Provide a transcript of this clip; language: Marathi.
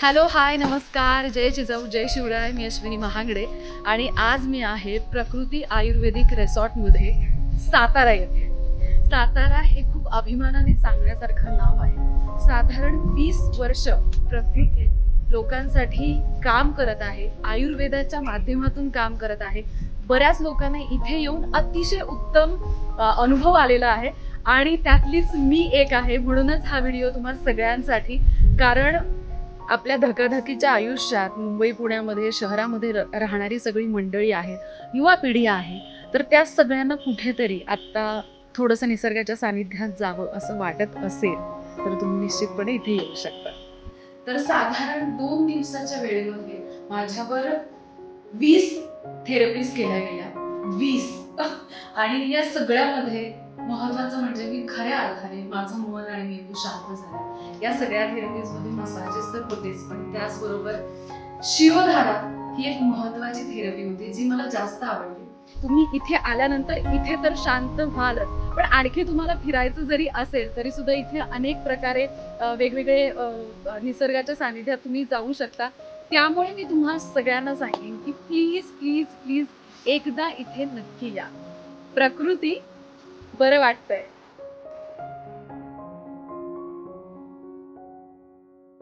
हॅलो हाय नमस्कार. जय जिजाऊ जय शिवराय. मी अश्विनी महागडे. आणि आज मी आहे प्रकृती आयुर्वेदिक रेसॉर्टमध्ये सातारा येथे. सातारा हे खूप अभिमानाने सांगण्यासारखं नाव आहे. साधारण वीस वर्ष प्रकृती लोकांसाठी काम करत आहे आयुर्वेदाच्या माध्यमातून काम करत आहे. बऱ्याच लोकांना इथे येऊन अतिशय उत्तम अनुभव आलेला आहे. आणि त्यातलीच मी एक आहे. म्हणूनच हा व्हिडिओ तुम्हा सगळ्यांसाठी. कारण आपल्या धकाधकीच्या आयुष्यात मुंबई पुण्यामध्ये शहरामध्ये र- राहणारी सगळी मंडळी आहे युवा पिढी आहे. तर त्या सगळ्यांना कुठेतरी आत्ता थोडंसं निसर्गाच्या सानिध्यात जावं असं वाटत असेल तर तुम्ही निश्चितपणे इथे येऊ शकता. तर साधारण दोन दिवसाच्या वेळेमध्ये माझ्यावर वीस थेरपीज केल्या गेल्या. वीस. आणि या सगळ्यामध्ये महत्वाचं म्हणजे मी खऱ्या अर्थाने माझं मन आणि मेंदू शांत झाला. या सगळ्या थेरपीजमध्ये मसाजेस तर होतेच पण त्याचबरोबर शिवधारा ही एक महत्वाची थेरपी होती जी मला जास्त आवडली. तुम्ही इथे आल्यानंतर इथे तर शांत व्हालच पण आणखी तुम्हाला फिरायचं जरी असेल तरी सुद्धा इथे अनेक प्रकारे वेगवेगळे निसर्गाच्या सानिध्यात तुम्ही जाऊ शकता. त्यामुळे मी तुम्हाला सगळ्यांना सांगेन की प्लीज प्लीज प्लीज एकदा इथे नक्की या. प्रकृती बरं वाटतंय.